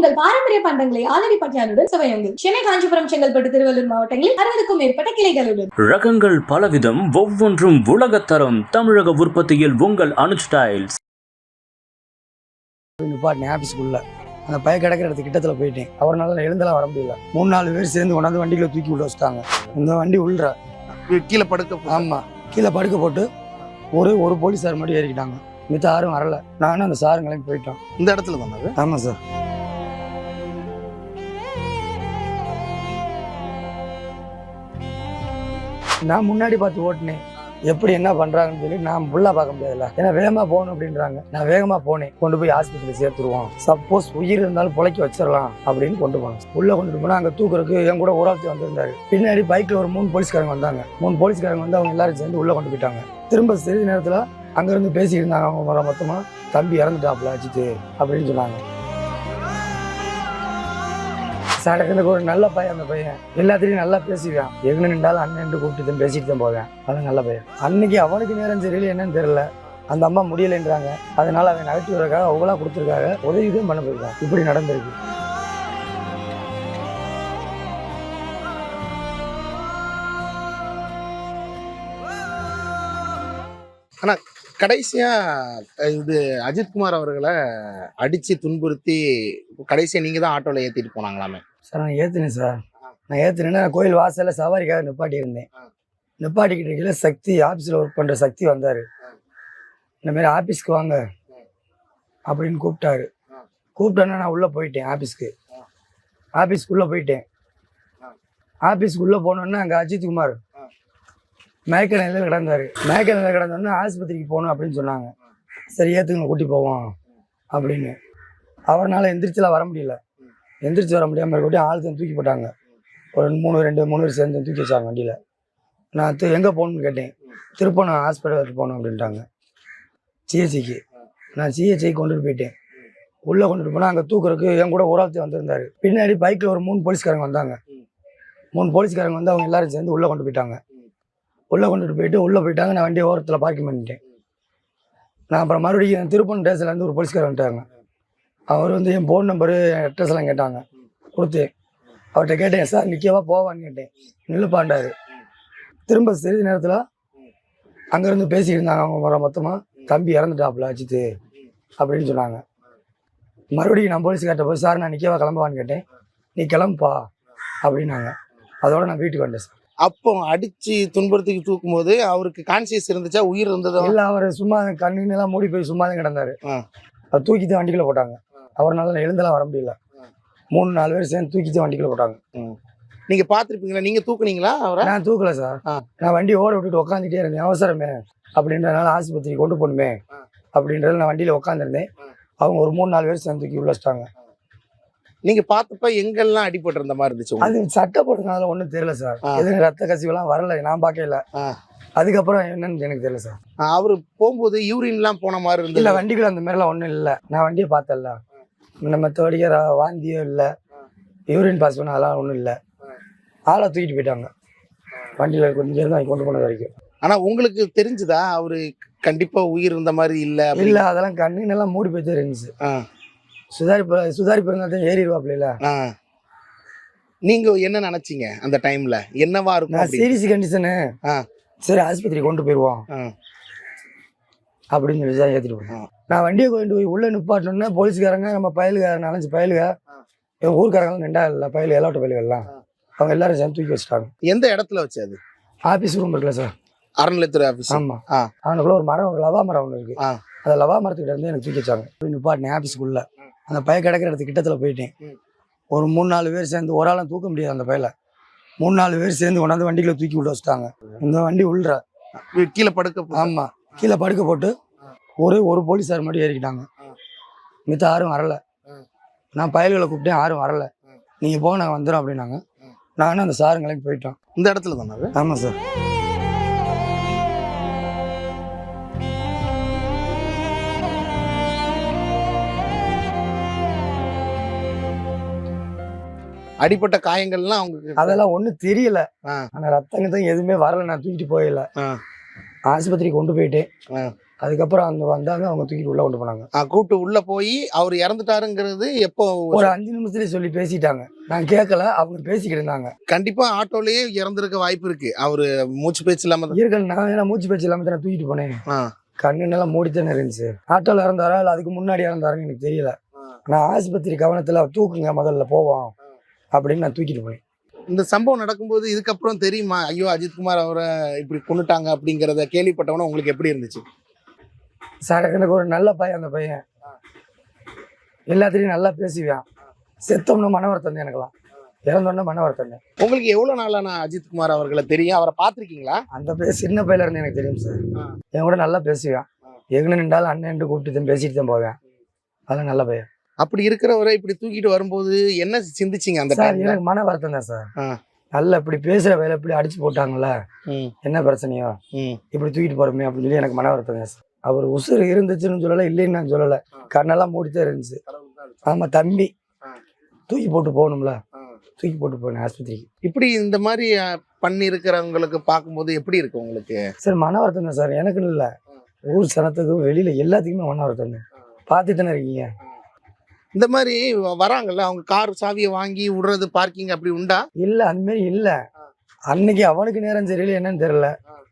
உங்கள் பாரம்பரிய பண்டங்களை ஆலடி பட்டியானுடன் சுவையுங்கள் சென்னை காஞ்சிபுரம் செங்கல்பட்டு திருவள்ளூர் மாவட்டங்களில் அறுபதுக்கும் மேற்பட்ட கிளைகளுடன். ரகங்கள் பலவிதம் ஒவ்வொன்றும் உலகத்தரம் தமிழக உற்பத்தியில் உங்கள் அனுஜ் டைல்ஸ். நிப்பாட்டினேன் ஆஃபீஸ்க்குள்ள அந்த பய கிடக்கிற இடத்து கிட்டத்தில் போயிட்டேன். அவரால் எழுந்தெல்லாம் வர முடியல. மூணு நாலு பேர் சேர்ந்து கொண்டாந்து வண்டியில தூக்கி உள்ள வச்சுட்டாங்க. இந்த வண்டி உள்ள கீழே படுக்க போ- ஆமா. கீழே படுக்க போட்டு ஒரு ஒரு போலீஸார் மட்டும் ஏறிக்கிட்டாங்க. மித்த யாரும் வரல. நானும் அந்த சாரும் கிளம்பி போயிட்டோம். இந்த இடத்துல தானே அது? ஆமா சார். நான் முன்னாடி பார்த்து ஓட்டினேன். எப்படி என்ன பண்றாங்கன்னு சொல்லி நான் ஃபுல்லா பார்க்க முடியாதுல்ல. ஏன்னா வேகமா போகணும் அப்படின்றாங்க. நான் வேகமா போனேன். கொண்டு போய் ஹாஸ்பிட்டலில் சேர்த்துருவோம். சப்போஸ் உயிர் இருந்தாலும் பிழைக்க வச்சிடலாம் அப்படின்னு கொண்டு போனோம் உள்ள கொண்டு போனா அங்க தூக்குறதுக்கு என் கூட ஒரு வந்திருந்தாரு. பின்னாடி பைக்ல ஒரு மூணு போலீஸ்காரங்க வந்தாங்க. மூணு போலீஸ்காரங்க வந்து அவங்க எல்லாரும் சேர்ந்து உள்ள கொண்டு போயிட்டாங்க. திரும்ப சிறிது நேரத்துல அங்கேருந்து பேசிட்டு இருந்தாங்க. அவங்க மொத்தமாக மொத்தமா தம்பி இறந்துட்டாப்ல அஜித்து அப்படின்னு சொன்னாங்க. சடக்குனுக்கு ஒரு நல்ல பையன் அந்த பையன். எல்லாத்திலையும் நல்லா பேசிக்கிறான் எங்க நின்றாலும் அண்ணன் கூப்பிட்டு தான் பேசிட்டு தான் போவேன். அது நல்ல பையன். அன்னைக்கு அவனுக்கு நேரம் தெரியல என்னன்னு தெரியல. அந்த அம்மா முடியலைன்றாங்க. அதனால அவன் நகட்டி வரக்காக அவ்வளோ கொடுத்துருக்காங்க. உதவிதான் பண்ண போயிருக்கான். இப்படி நடந்திருக்கு. கடைசியா கடைசியாக இது அஜித்குமார் அவர்களை அடிச்சு துன்புறுத்தி கடைசியா நீங்க தான் ஆட்டோவில் ஏத்திட்டு போனாங்களாமே? சார் நான் ஏற்றுனேன் சார். நான் ஏற்றுனேன்னா கோயில் வாசல்ல சவாரிக்காக நிப்பாட்டி இருந்தேன். நிப்பாட்டிக்கிட்டு இருக்கையில சக்தி ஆஃபீஸில் ஒர்க் பண்ணுற சக்தி வந்தார். இந்த மாதிரி ஆஃபீஸ்க்கு வாங்க அப்படின்னு கூப்பிட்டாரு. கூப்பிட்டோன்னா நான் உள்ளே போயிட்டேன் ஆஃபீஸ்க்கு ஆஃபீஸ்க்குள்ளே போயிட்டேன். ஆஃபீஸ்க்குள்ளே போனோன்னா அங்கே அஜித் குமார் மயக்க நிலையில் கிடந்தாரு. மயக்க நிலையில் கிடந்தோன்னா ஆஸ்பத்திரிக்கு போகணும் அப்படின்னு சொன்னாங்க. சரி ஏற்றுங்க கூட்டி போவோம் அப்படின்னு. அவரால் எந்திரிச்செல்லாம் வர முடியல. எந்திரிச்சு வர முடியாமல் இருக்கட்டும் ஆளுக்கு தூக்கி போட்டாங்க. ஒரு மூணு ரெண்டு மூணு பேர் சேர்ந்து தூக்கி வச்சாங்க வண்டியில். நான் தி- எங்கே போகணும்னு கேட்டேன். திருப்பணம் ஹாஸ்பிட்டலுக்கு போகணும் அப்படின்ட்டாங்க. சிஹெச்சிக்கு நான் சிஹெச்சிக்கு கொண்டுட்டு போயிட்டேன். உள்ளே கொண்டுட்டு போனால் அங்கே தூக்குறதுக்கு என் கூட ஒரு ஆள் வந்திருந்தாரு. பின்னாடி பைக்கில் ஒரு மூணு போலீஸ்காரங்க வந்தாங்க. மூணு போலீஸ்காரங்க வந்து அவங்க எல்லாரும் சேர்ந்து உள்ளே கொண்டு போயிட்டாங்க. உள்ளே கொண்டுட்டு போயிட்டு உள்ளே போயிட்டாங்க. நான் வண்டியை ஓரத்தில் பார்க்கிங் பண்ணிட்டேன். நான் அப்புறம் மறுபடியும் திருப்பணம் டேஸ்லேருந்து ஒரு போலீஸ்காரர் வந்துட்டாங்க அவர் வந்து என் ஃபோன் நம்பரு அட்ரஸ் எல்லாம் கேட்டாங்க. கொடுத்தேன் அவர்கிட்ட கேட்டேன் சார் நிற்கவா போவான்னு கேட்டேன். நில்லுப்பாண்டாரு. திரும்ப சிறிது நேரத்தில் அங்கேருந்து பேசிக்கிட்டு இருந்தாங்க அவங்க முறை மொத்தமாக தம்பி இறந்துட்டாப்புல அஜித்து அப்படின்னு சொன்னாங்க. மறுபடியும் நான் போலீஸ் கேட்ட போது சார் நான் நிற்கவா கிளம்பவான்னு கேட்டேன். நீ கிளம்புப்பா அப்படின்னாங்க. அதோட நான் வீட்டுக்கு வந்தேன் சார். அப்போ அடிச்சு துன்புறுத்தி தூக்கும் போது அவருக்கு கான்சியஸ் இருந்துச்சா? உயிர் இருந்ததா? இல்லை அவர் சும்மா கண்ணு எல்லாம் மூடி போய் சும்மா தான் கிடந்தாரு. அவர் தூக்கி தான் வண்டிக்குள்ள போட்டாங்க. அவரால் எழுந்தெல்லாம் வர முடியல. மூணு நாலு பேர் சேர்ந்து தூக்கி தான் வண்டிக்குள்ள போட்டாங்க. நீங்க பாத்திருப்பீங்களா? நீங்க தூக்குனீங்களா அவரை? நான் தூக்கல சார். நான் வண்டி ஓட விட்டுட்டு உட்காந்துட்டே இருந்தேன். அவசரமே. அப்படின்றதுனால ஆஸ்பத்திரி கொண்டு போகணுமே. அப்படின்றது நான் வண்டியில உட்காந்துருந்தேன். அவங்க ஒரு மூணு நாலு பேர் சேர்ந்து தூக்கி உள்ள வச்சிட்டாங்க. நீங்க பார்த்தப்ப எங்கெல்லாம் அடிபட்டு இருந்த மாதிரி இருந்துச்சு? அது சட்டை போட்டதுனால ஒன்றும் தெரியல சார். எதுவும் ரத்த கசிவெல்லாம் வரல நான் பார்க்கல. அதுக்கப்புறம் என்னன்னு எனக்கு தெரியல சார். அவரு போகும்போது யூரின் எல்லாம் போன மாதிரி இல்ல இருந்தது வண்டிக்குள்ள அந்த மாதிரிலாம் ஒன்றும் இல்லை. நான் வண்டியை பார்த்தல நம்ம மற்றபடிக்க வாந்தியோ இல்லை. யூரின் பாஸ் பண்ண அதெல்லாம் ஒன்றும் இல்லை. ஆளை தூக்கிட்டு போயிட்டாங்க. வண்டியில் கொஞ்சம் இருந்து கொண்டு போனது வரைக்கும். ஆனா உங்களுக்கு தெரிஞ்சுதா? அவரு கண்டிப்பா உயிர் இருந்த மாதிரி இல்ல இல்லை அதெல்லாம் கண்ணுன்னெல்லாம் மூடி போய் ஆ, சுதாரிப்பு சுதாரிப்பு இருந்தால் தான் ஏறிடுவாப்ல ஆ. நீங்க என்ன நினைச்சீங்க அந்த டைம்ல என்னவா இருக்கும்? சீரியஸ் கண்டிஷனு ஆ. சரி ஆஸ்பத்திரி கொண்டு போயிடுவோம். ஆ. அப்படின்னு சொல்லி தான் ஏற்றிட்டு போனேன். ஆ. நான் வண்டியை கொண்டு போய் உள்ளே நிப்பாட்டணுன்னா போலீஸ்காரங்க நம்ம பயலுக நாலஞ்சு பயலுக என் ஊர்க்காரங்களும் ரெண்டா இல்லை பயலு எல்லாட்ட பயலுகள்லாம். அவங்க எல்லாரும் சேர்ந்து தூக்கி வச்சுட்டாங்க. எந்த இடத்துல வச்சு அது? ஆஃபீஸ் ரூம் இருக்குல்ல சார். அறநிலைத்துறை ஆபீஸ். ஆமா. ஆ. அவனுக்குள்ள ஒரு மரம் ஒரு லவா மரம் ஒன்று இருக்கு. ஆ. அந்த லவா மரத்துக்கிட்ட இருந்து எனக்கு தூக்கி வச்சாங்க. போய் நிப்பாட்டினேன் ஆஃபீஸ்க்குள்ள அந்த பைய கிடக்கிற இடத்து கிட்டத்துல போயிட்டேன். ஒரு மூணு நாலு பேர் சேர்ந்து ஒரு ஆளும் தூக்க முடியாது அந்த பையில. மூணு நாலு பேர் சேர்ந்து கொண்டாந்து வண்டிக்குள்ள தூக்கி விட வச்சுட்டாங்க. இந்த வண்டி உள்ள கீழே படுக்க போ- ஆமா. கீழே படுக்க போட்டு ஒரு ஒரு போலீஸார் மட்டும் ஏறிக்கிட்டாங்க. மித்த யாரும் வரல. நான் பயல்களை கூப்பிட்டேன் யாரும் வரல ஆ. நீங்க போக நாங்கள் வந்துடும் அப்படின்னாங்க. நானும் அந்த சாரும் கிளம்பி போயிட்டோம் இந்த இடத்துல தானே அது? ஆமா சார் அடிப்பட்ட காயங்கள்லாம் அவங்களுக்கு அதெல்லாம் ஒன்றும் தெரியல ஆ. ஆனா ரத்தங்க தான் எதுவுமே வரல நான் தூக்கிட்டு போயிடல. ஆஸ்பத்திரிக்கு கொண்டு போயிட்டேன் ஆ. அதுக்கப்புறம் அந்த வந்தாங்க அவங்க தூக்கிட்டு உள்ள கொண்டு போனாங்க. கூட்டு உள்ள போய் அவர் இறந்துட்டாருங்கிறது எப்போ ஒரு அஞ்சு நிமிஷத்துலயே சொல்லி பேசிட்டாங்க. நான் கேட்கல அவங்க பேசிக்கிட்டு இருந்தாங்க. கண்டிப்பா ஆட்டோலயே இறந்திருக்க வாய்ப்பு இருக்கு. அவரு மூச்சு பேச்சு இல்லாம இயற்கை நான் ஏன்னா மூச்சு பேச்சு இல்லாம தானே தூக்கிட்டு போனேன். ஆ. கண்ணு நல்லா மூடித்தானே இருந்துச்சு. ஆட்டோல இறந்தாரா இல்லை அதுக்கு முன்னாடி இறந்தாருன்னு எனக்கு தெரியல. நான் ஆஸ்பத்திரி கவனத்துல தூக்குங்க முதல்ல போவோம் அப்படின்னு நான் தூக்கிட்டு போனேன். இந்த சம்பவம் நடக்கும்போது இதுக்கப்புறம் தெரியுமா? ஐயோ அஜித்குமார் அவரை இப்படி கொண்டுட்டாங்க அப்படிங்கறத கேள்விப்பட்டவன உங்களுக்கு எப்படி இருந்துச்சு? சார் எனக்கு ஒரு நல்ல பையன் அந்த பையன். எல்லாத்துலேயும் நல்லா பேசுவான். செத்தோம்னா மன வருத்தம் எனக்குலாம் இறந்தோன்னா மன வருத்தம் உங்களுக்கு எவ்வளவு நாளா நான் அஜித்குமார் அவர்களை தெரியும்? அவரை பார்த்திருக்கீங்களா? அந்த பையன் சின்ன பையில இருந்து எனக்கு தெரியும் சார். என் கூட நல்லா பேசுவான். எங்கே நின்றாலும் அண்ணன் கூப்பிட்டு தான் பேசிட்டு தான் போவேன். அதெல்லாம் நல்ல பையன். அப்படி இருக்கிறவரை இப்படி தூக்கிட்டு வரும்போது என்ன சிந்திச்சீங்க அந்த சார் எனக்கு மன வருத்தம் தான் சார். நல்ல இப்படி பேசுற வேலை இப்படி அடிச்சு போட்டாங்கல்ல என்ன பிரச்சனையோ. இப்படி தூக்கிட்டு போறோமே அப்படின்னு சொல்லி எனக்கு மன வருத்தம் தான் சார். அவர் உசுறு இருந்துச்சுன்னு சொல்லலை இல்லைன்னு நான் சொல்லலை. கண்ணெல்லாம் மூடித்தான் இருந்துச்சு. ஆமா தம்பி. தூக்கி போட்டு போகணும்ல. தூக்கி போட்டு போனேன் ஆஸ்பத்திரிக்கு. இப்படி இந்த மாதிரி பண்ணி இருக்கிறவங்களுக்கு பார்க்கும்போது எப்படி இருக்கு உங்களுக்கு? சார் மன வருத்தம் தான் சார். எனக்குன்னு இல்லை. ஊர் சனத்துக்கும் வெளியில எல்லாத்துக்குமே மன வருத்தம் தான். பார்த்துட்டு தானே இருக்கீங்க? இந்த மாதிரி வராங்கல்ல அவங்க கார் சாவியை வாங்கி விடுறது பார்க்கிங் அப்படி உண்டா? இல்ல அந்த மாதிரி இல்ல அன்னைக்கு அவனுக்கு நேரம் சரியில்லை என்னன்னு தெரியல.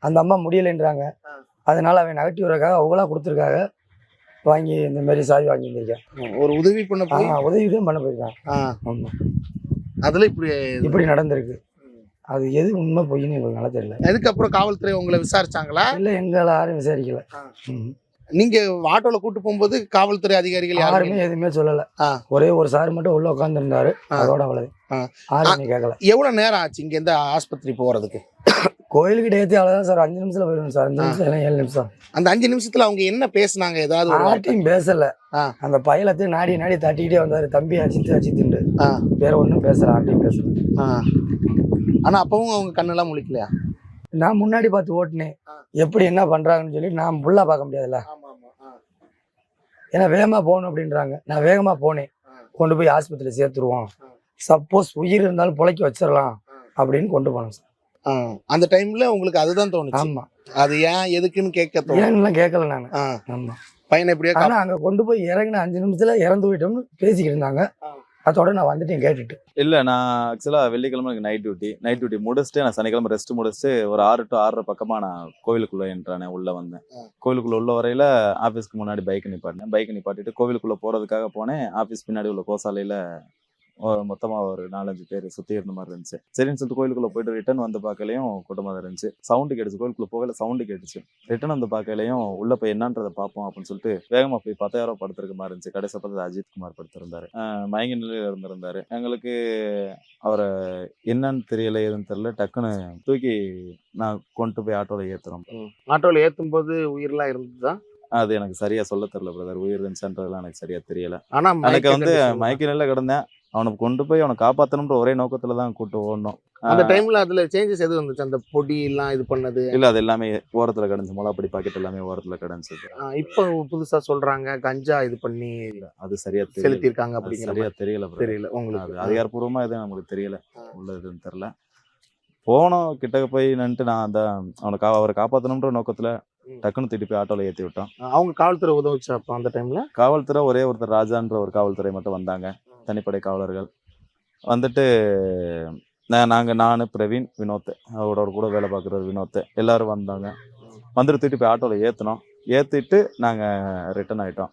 அந்த அம்மா முடியலைன்றாங்க. அதனால அவன் நகட்டி விடுறக்காக அவங்களா கொடுத்துருக்காங்க. வாங்கி இந்த மாதிரி சாவி வாங்கி வந்திருக்கேன். ஒரு உதவி பண்ண போய்? உதவி தான் பண்ண போயிருக்கான். அதுல இப்படி இப்படி நடந்திருக்கு. அது எது உண்மை பொய்ன்னு எங்களுக்கு நல்லா தெரியல. அதுக்கப்புறம் காவல்துறை உங்களை விசாரிச்சாங்களா? இல்ல எங்களை யாரும் விசாரிக்கல. நீங்க ஆட்டோல கூட்டு போகும்போது காவல்துறை அதிகாரிகள் யாருமே எதுவுமே சொல்லல. ஒரே ஒரு சார் மட்டும் உள்ள ஆ. அதோட அவ்வளவு. யாருமே கேட்கல எவ்வளவு நேரம் ஆச்சு இங்க இருந்து ஆஸ்பத்திரி போறதுக்கு? கோயிலுக்கிட்ட ஏத்தி அவ்வளவுதான் சார். அஞ்சு நிமிஷத்துல போயிடும் சார். அஞ்சு நிமிஷம் இல்லை ஏழு நிமிஷம். அந்த அஞ்சு நிமிஷத்துல அவங்க என்ன பேசுனாங்க? ஏதாவது? யார்ட்டையும் பேசல. அந்த பயலத்தையும் நாடி நாடி தட்டிக்கிட்டே வந்தாரு. தம்பி அஜித் அஜித்துண்டு வேற ஒண்ணும் பேசல யார்ட்டையும் பேசல. ஆ. ஆனா அப்பவும் அவங்க கண்ணெல்லாம் முழிக்கலையா? நான் முன்னாடி பார்த்து ஓட்டுனேன். எப்படி என்ன பண்றாங்கன்னு சொல்லி நான் ஃபுல்லா பார்க்க முடியாதுல்ல. ஏன்னா வேகமா போகணும் அப்படின்றாங்க. நான் வேகமா போனேன். கொண்டு போய் ஆஸ்பத்திரியில சேர்த்துருவோம். சப்போஸ் உயிர் இருந்தாலும் புழைக்க வச்சிடலாம். அப்படின்னு கொண்டு போனோம் சார். அந்த டைம்ல உங்களுக்கு அதுதான் தோணுச்சு? ஆமா. அது ஏன் எதுக்குன்னு கேட்க தோணும்? ஏன்னுலாம் கேட்கல நான். ஆமா. பையனை எப்படியோ ஆனா அங்க கொண்டு போய் இறங்கின அஞ்சு நிமிஷத்துல இறந்து போயிட்டோம்னு பேசிக்கிட்டு இருந்தாங்க. அதோட நான் வந்துட்டேன் கேட்டுட்டு. இல்லை நான் ஆக்சுவலாக வெள்ளிக்கிழமை எனக்கு நைட் டியூட்டி நைட் டியூட்டி முடிச்சுட்டு நான் சனிக்கிழமை ரெஸ்ட் முடிச்சுட்டு ஒரு ஆறு டு ஆறரை பக்கமாக நான் கோவிலுக்குள்ளே என்றானே உள்ளே வந்தேன். கோவிலுக்குள்ள உள்ள வரையில ஆஃபீஸ்க்கு முன்னாடி பைக் நிப்பாட்டினேன். பைக் நிப்பாட்டிட்டு கோவிலுக்குள்ளே போகிறதுக்காக போனேன். ஆஃபீஸ் பின்னாடி உள்ள கோசாலையில் மொத்தமாக ஒரு நாலஞ்சு பேர் சுற்றி இருந்த மாதிரி இருந்துச்சு. சரின்னு சொல்லிட்டு கோயிலுக்குள்ளே போயிட்டு ரிட்டர்ன் வந்து பார்க்கலையும் கூட்டமாக தான் இருந்துச்சு. சவுண்டு கேட்டுச்சு. கோயிலுக்குள்ளே போகல சவுண்டு கேட்டுச்சு. ரிட்டர்ன் வந்து பார்க்கலையும் உள்ளே போய் என்னன்றதை பார்ப்போம் அப்படின்னு சொல்லிட்டு வேகமாக போய் பார்த்தா யாரோ படுத்திருக்க மாதிரி இருந்துச்சு. கடைசி பார்த்தது அஜித் குமார் படுத்திருந்தாரு. மயங்க நிலையில் இருந்திருந்தாரு. எங்களுக்கு அவரை என்னன்னு தெரியல ஏதுன்னு தெரியல. டக்குன்னு தூக்கி நான் கொண்டு போய் ஆட்டோவில் ஏற்றுறோம் ஆட்டோல ஏத்தும் போது உயிரெல்லாம் இருந்ததா? அது எனக்கு சரியா சொல்ல தெரியல பிரதர் உயிர் இருந்துச்சுன்றதுலாம் எனக்கு சரியா தெரியல. ஆனா எனக்கு வந்து மயக்க மயக்க நிலையில கிடந்தேன். அவனை கொண்டு போய் அவனை காப்பாத்தணும்ன்ற ஒரே நோக்கத்துல தான் கூட்டு ஓடணும். அந்த டைம்ல அதுல சேஞ்சஸ் எது வந்துச்சு? அந்த பொடி எல்லாம் இது பண்ணது? இல்ல அது எல்லாமே ஓரத்துல கிடந்துச்சு. மொளாப்படி பாக்கெட் எல்லாமே ஓரத்துல கிடந்துச்சு. இப்போ புதுசா சொல்றாங்க கஞ்சா இது பண்ணி அது சரியா தெரியல. செலுத்திருக்காங்க அது அப்படிங்கிற சரியா தெரியல. தெரியல அது உங்களுக்கு அதிகாரப்பூர்வமா எதுவும் நமக்கு தெரியல. ஆ. உள்ள எதுன்னு தெரியல. போனோம் கிட்ட போய் நின்னுட்டு நான் அந்த அவனை கா அவரை காப்பாத்தணும்ன்ற நோக்கத்துல. டக்குன்னு திட்டி போய் ஆட்டோல ஏத்தி விட்டோம். அவங்க காவல்துறை உதவுச்சு அப்போ அந்த டைம்ல காவல்துறை ஒரே ஒருத்தர் ராஜான்ற ஒரு காவல்துறை மட்டும் வந்தாங்க. தனிப்படை காவலர்கள். வந்துட்டு நான் நாங்கள் நான் பிரவீன் வினோத் அவரோட கூட வேலை பார்க்குற வினோத் எல்லாரும் வந்தாங்க. வந்துட்டு தூக்கிட்டு போய் ஆட்டோவில் ஏற்றினோம் ஏற்றிட்டு நாங்கள் ரிட்டர்ன் ஆகிட்டோம்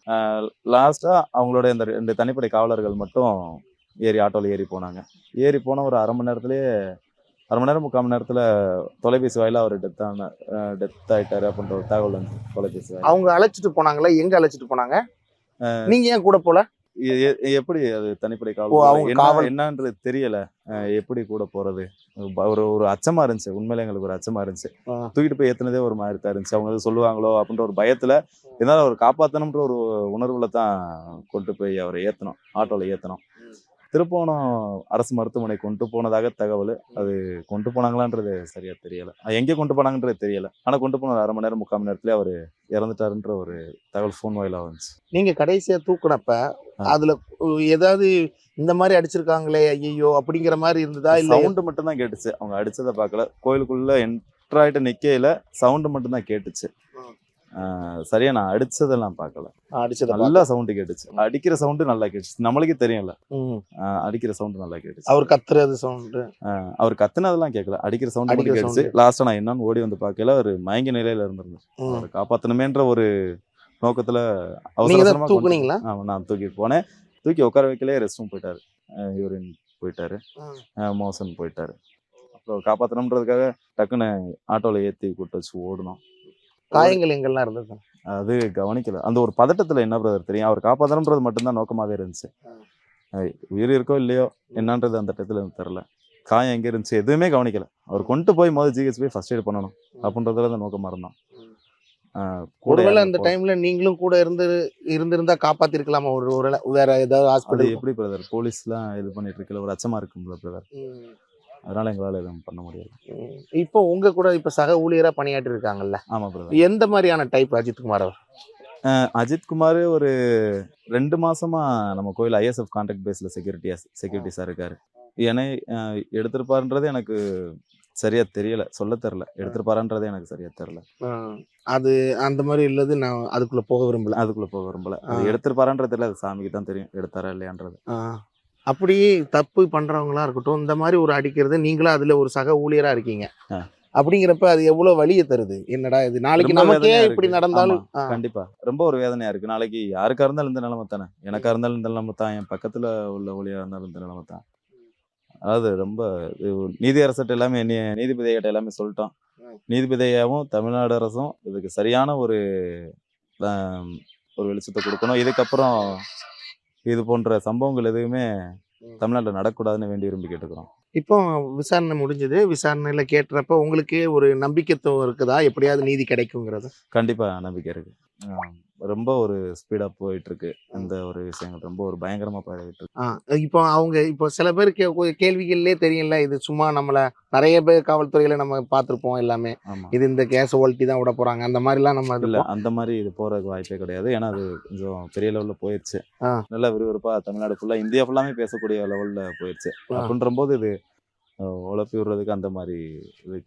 லாஸ்ட்டாக அவங்களோட இந்த ரெண்டு தனிப்படை காவலர்கள் மட்டும் ஏறி ஆட்டோவில் ஏறி போனாங்க. ஏறி போன ஒரு அரை மணி நேரத்துலேயே அரை மணி நேரம் முக்கால் மணி நேரத்தில் தொலைபேசி வாயில அவர் டெத்தான டெத் ஆயிட்டாரு அப்படின்ற ஒரு தகவல் வந்து தொலைபேசி அவங்க அழைச்சிட்டு போனாங்களா? எங்க அழைச்சிட்டு போனாங்க? நீங்க ஏன் கூட எ- எப்படி அது தனிப்படை காவல். என்னன்றது தெரியல. எப்படி கூட போறது? ஒரு ஒரு அச்சமா இருந்துச்சு. உண்மையில எங்களுக்கு ஒரு அச்சமா இருந்துச்சு. தூக்கிட்டு போய் ஏத்துனதே ஒரு மாதிரி தான் இருந்துச்சு. அவங்க சொல்லுவாங்களோ அப்படின்ற ஒரு பயத்துல இருந்தாலும் அவர் காப்பாத்தணும்ன்ற ஒரு உணர்வுல தான் கொண்டு போய் அவரை ஏத்தணும். ஆட்டோல ஏத்தணும். திருப்போணம் அரசு மருத்துவமனை கொண்டு போனதாக தகவல். அது கொண்டு போனாங்களான்றது சரியா தெரியல. எங்கே கொண்டு போனாங்கன்றது தெரியல. ஆனா கொண்டு போன அரை மணி நேரம் முக்கால் மணி நேரத்துல அவர் இறந்துட்டாருன்ற ஒரு தகவல் ஃபோன் வாயிலா வந்துச்சு. நீங்க கடைசியா தூக்குனப்ப. அதுல ஏதாவது இந்த மாதிரி அடிச்சிருக்காங்களே ஐயோ அப்படிங்கிற மாதிரி இருந்ததா இல்ல சவுண்டு மட்டும் தான் கேட்டுச்சு. அவங்க அடிச்சதை பார்க்கல. கோயிலுக்குள்ள என்டர் ஆயிட்டு நிக்கையில சவுண்டு மட்டும் தான் கேட்டுச்சு சரியா நான் அடிச்சதெல்லாம் பார்க்கல. அடிச்சத நல்லா சவுண்டு கேட்டுச்சு. அடிக்கிற சவுண்டு நல்லா கேட்டுச்சு. நம்மளுக்கே தெரியும்ல. அடிக்கிற சவுண்டு நல்லா கேட்டுச்சு. அவர் கத்துறது சவுண்டு அவர் கத்துனதெல்லாம் கேட்கல. அடிக்கிற சவுண்ட் மட்டும் கேட்டுச்சு. sound. லாஸ்டா நான் என்னன்னு ஓடி வந்து பார்க்கல. ஒரு மயங்க நிலையில இருந்திருந்தேன் அவரை காப்பாத்தணுமேன்ற ஒரு நோக்கத்துல அவசரமா தூக்குனீங்களா? நான் தூக்கிட்டு போனேன். தூக்கி உட்கார வைக்கலே ரெஸ்ட் ரூம் போயிட்டாரு. யூரின் போயிட்டாரு. மோசன் போயிட்டாரு. அப்புறம் காப்பாத்தணுன்றதுக்காக டக்குன்னு ஆட்டோல ஏத்தி கூட்டு வச்சு ஓடணும் காயங்கள் இருந்தது? அது கவனிக்கல. அந்த ஒரு பதட்டத்துல என்ன பிரதர் தெரியும்? அவர் காப்பாத்தணுன்றது மட்டும்தான் நோக்கமாவே இருந்துச்சு. உயிர் இருக்கோ இல்லையோ என்னன்றது அந்த இடத்துல தெரியல. காயம் எங்க இருந்துச்சு? எதுவுமே கவனிக்கல. அவர் கொண்டு போய் முதல் ஜிஹெச் போய் ஃபர்ஸ்ட் எய்ட் பண்ணணும் அப்படின்றதுல அந்த நோக்கமா இருந்தோம் அஹ் கூட ஒருவேளை யாரும் அந்த. டைம்ல நீங்களும் கூட இருந்து இருந்திருந்தா காப்பாத்திருக்கலாமா? ஒரு ஒரு வேற ஏதாவது ஹாஸ்பிட்டல் எப்படி பிரதர் போலீஸ்லாம் இது பண்ணிட்டு இருக்கல. ஒரு அச்சமா இருக்கும்ல பிரதர் அதனால எங்களால எதுவும் பண்ண முடியாது. இப்போ உங்க கூட இப்ப சக ஊழியரா பணியாற்றி இருக்காங்கல்ல ஆமா பிரதர் எந்த மாதிரியான டைப் அஜித் குமார் அவர்? அஜித் குமார் ஒரு ரெண்டு மாசமா நம்ம கோயில் ஐஎஸ்எஃப் கான்ட்ராக்ட் பேஸ்ல செக்யூரிட்டியா செக்யூரிட்டிஸா இருக்காரு. அஹ், எடுத்திருப்பாருன்றது எனக்கு சரியா தெரியல. சொல்ல தெரியல. எடுத்திருப்பாருன்றதே எனக்கு சரியா தெரியல. அது அந்த மாதிரி இல்லது நான் அதுக்குள்ள போக விரும்பல. அதுக்குள்ள போக விரும்பல. எடுத்திருப்பாருன்றது தெரியல. அது சாமிக்கு தான் தெரியும். எடுத்தாரா இல்லையான்றது. ஆ. அப்படி தப்பு பண்றவங்களா இருக்கட்டும் இந்த மாதிரி ஒரு அடிக்கிறது நீங்களும் அதுல ஒரு சக ஊழியரா இருக்கீங்க. அப்படிங்கிறப்ப அது எவ்வளவு வலியை தருது என்னடா இது நாளைக்கு நமக்கே இப்படி. நடந்தாலும். கண்டிப்பா ரொம்ப ஒரு வேதனையா இருக்கு நாளைக்கு யாருக்கா இருந்தாலும் இந்த நிலைமை தானே எனக்கா இருந்தாலும் இந்த நிலைமை தான் என் பக்கத்துல உள்ள ஒளியா இருந்தாலும் இந்த நிலைமை தான் அதாவது ரொம்ப இது நீதி அரசர்கிட்ட எல்லாமே நீ- நீதிபதிகிட்ட எல்லாமே சொல்லிட்டோம். நீதிபதியாகவும் தமிழ்நாடு அரசும் இதுக்கு சரியான ஒரு ஒரு வெளிச்சத்தை கொடுக்கணும் இதுக்கப்புறம் இது போன்ற சம்பவங்கள் எதுவுமே. தமிழ்நாட்டில் நடக்கக்கூடாதுன்னு வேண்டி விரும்பி கேட்டுக்கிறோம். இப்போ விசாரணை முடிஞ்சது. விசாரணையில கேட்டுறப்ப உங்களுக்கே ஒரு நம்பிக்கைத்துவம் இருக்குதா? எப்படியாவது நீதி கிடைக்குங்கிறது. கண்டிப்பா நம்பிக்கை இருக்கு. ஆம், ரொம்ப ஒரு ஸ்பீடா போயிட்டு இருக்கு இந்த ஒரு விஷயங்கள் ரொம்ப ஒரு பயங்கரமா போயிட்டு இருக்கு. இப்போ அவங்க இப்போ சில பேர் கே கேள்விகள்லேயே தெரியல இது சும்மா நம்மள நிறைய பேர் காவல்துறையில நம்ம பார்த்துருப்போம் எல்லாமே. இது இந்த கேஸை ஒல்ட்டி தான் விட போறாங்க. அந்த மாதிரிலாம் நம்ம இல்ல. அந்த மாதிரி இது போறதுக்கு வாய்ப்பே கிடையாது. ஏன்னா அது கொஞ்சம் பெரிய லெவல்ல போயிருச்சு. ஆ. நல்ல விறுவிறுப்பா தமிழ்நாடு ஃபுல்லா இந்தியா ஃபுல்லாமே பேசக்கூடிய லெவல்ல போயிருச்சு. ஆ. அப்படின்ற போது இது உழப்பி விடுறதுக்கு அந்த மாதிரி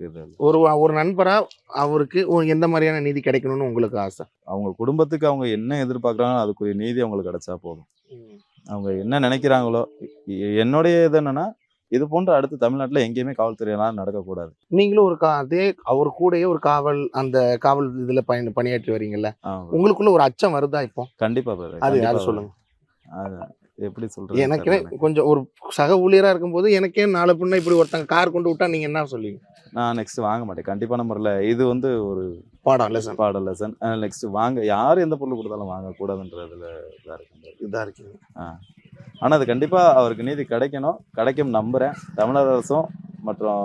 இல்ல. ஒரு ஒரு நண்பரா அவருக்கு எந்த மாதிரியான நீதி கிடைக்கணும்னு உங்களுக்கு ஆசை அவங்க குடும்பத்துக்கு அவங்க என்ன எதிர்பார்க்கறாங்களோ அதுக்குரிய நீதி அவங்களுக்கு கிடைச்சா போதும் அவங்க என்ன நினைக்கிறாங்களோ என்னுடைய இது என்னன்னா இது போன்ற அடுத்து தமிழ்நாட்டுல எங்கேயுமே காவல்துறையெல்லாம் நடக்கக்கூடாது நீங்களும் ஒரு கா அதே அவர் கூடயே ஒரு காவல் அந்த காவல் இதுல பயன் பணியாற்றி வரீங்கல்ல. உங்களுக்குள்ள ஒரு அச்சம் வருதா இப்போ கண்டிப்பா brother. அது வரும். சொல்லுங்க எப்படி சொல்றது? எனக்கே. கொஞ்சம் ஒரு சக ஊழியரா இருக்கும்போது எனக்கே நாளை பின்ன இப்படி ஒருத்தங்க கார் கொண்டு விட்டா நீங்க என்ன சொல்லுவீங்க? நான் நெக்ஸ்ட் வாங்க மாட்டேன். கண்டிப்பான முறையில் இது வந்து ஒரு பாடம் லெசன் பாடல் லெசன் நெக்ஸ்ட் வாங்க யார் எந்த பொருள் கொடுத்தாலும் வாங்க கூடாதுன்றதுல இதா இருக்கு இதா இருக்கீங்க. ஆனா அது கண்டிப்பா அவருக்கு நீதி கிடைக்கணும். கிடைக்கும் நம்புறேன். தமிழக அரசும் மற்றும்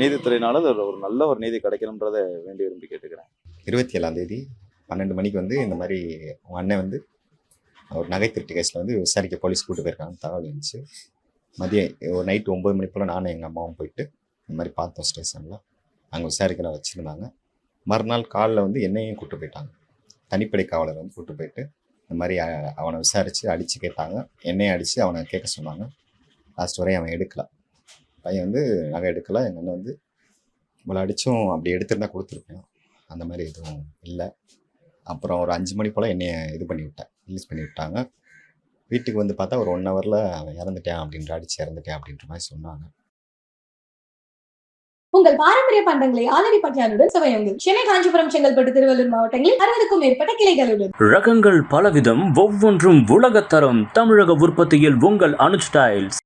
நீதித்துறையினாலும் அது ஒரு நல்ல ஒரு நீதி கிடைக்கணுன்றதை வேண்டி விரும்பி கேட்டுக்கிறேன். இருபத்தி ஏழாம் தேதி பன்னெண்டு மணிக்கு வந்து இந்த மாதிரி உங்க அண்ணன் வந்து ஒரு நகை திருட்டு கேஸில் வந்து விசாரிக்க போலீஸ் கூட்டு போயிருக்காங்க தகவல் இருந்துச்சு மதியம் ஒரு நைட்டு ஒம்பது மணி போல் நானும் எங்கள் அம்மாவும் போயிட்டு இந்த மாதிரி பார்த்தோம் ஸ்டேஷனில் அங்கே விசாரிக்கிற வச்சுருந்தாங்க. மறுநாள் காலைல வந்து என்னையும் கூப்பிட்டு போயிட்டாங்க. தனிப்படை காவலர் வந்து கூப்பிட்டு போயிட்டு இந்த மாதிரி அவனை விசாரித்து அடித்து கேட்டாங்க. என்னையும் அடித்து அவனை கேட்க சொன்னாங்க. லாஸ்ட் வரையும் அவன் எடுக்கலை. பையன் வந்து நகை எடுக்கலை. எங்கள் அண்ணன் வந்து இவ்வளோ அடித்தும் அப்படி எடுத்திருந்தா கொடுத்துருப்பேன். அந்த மாதிரி எதுவும் இல்லை. அப்புறம் ஒரு அஞ்சு மணி போல் என்னைய இது பண்ணி விட்டேன் ரிலீஸ் பண்ணி விட்டாங்க வீட்டுக்கு வந்து பார்த்தா ஒரு ஒன் ஹவரில் அவன் இறந்துட்டேன் அப்படின்ற அடிச்சு இறந்துட்டேன் அப்படின்ற மாதிரி சொன்னாங்க. உங்கள் பாரம்பரிய பண்டங்களை ஆலடி பட்டியானுடன் சுவையுங்கள். சென்னை காஞ்சிபுரம் செங்கல்பட்டு திருவள்ளூர் மாவட்டங்களில் அறுபதுக்கும் மேற்பட்ட கிளைகளுடன். ரகங்கள் பலவிதம் ஒவ்வொன்றும் உலகத்தரம் தமிழக உற்பத்தியில் உங்கள் அனுஜ் டைல்ஸ்.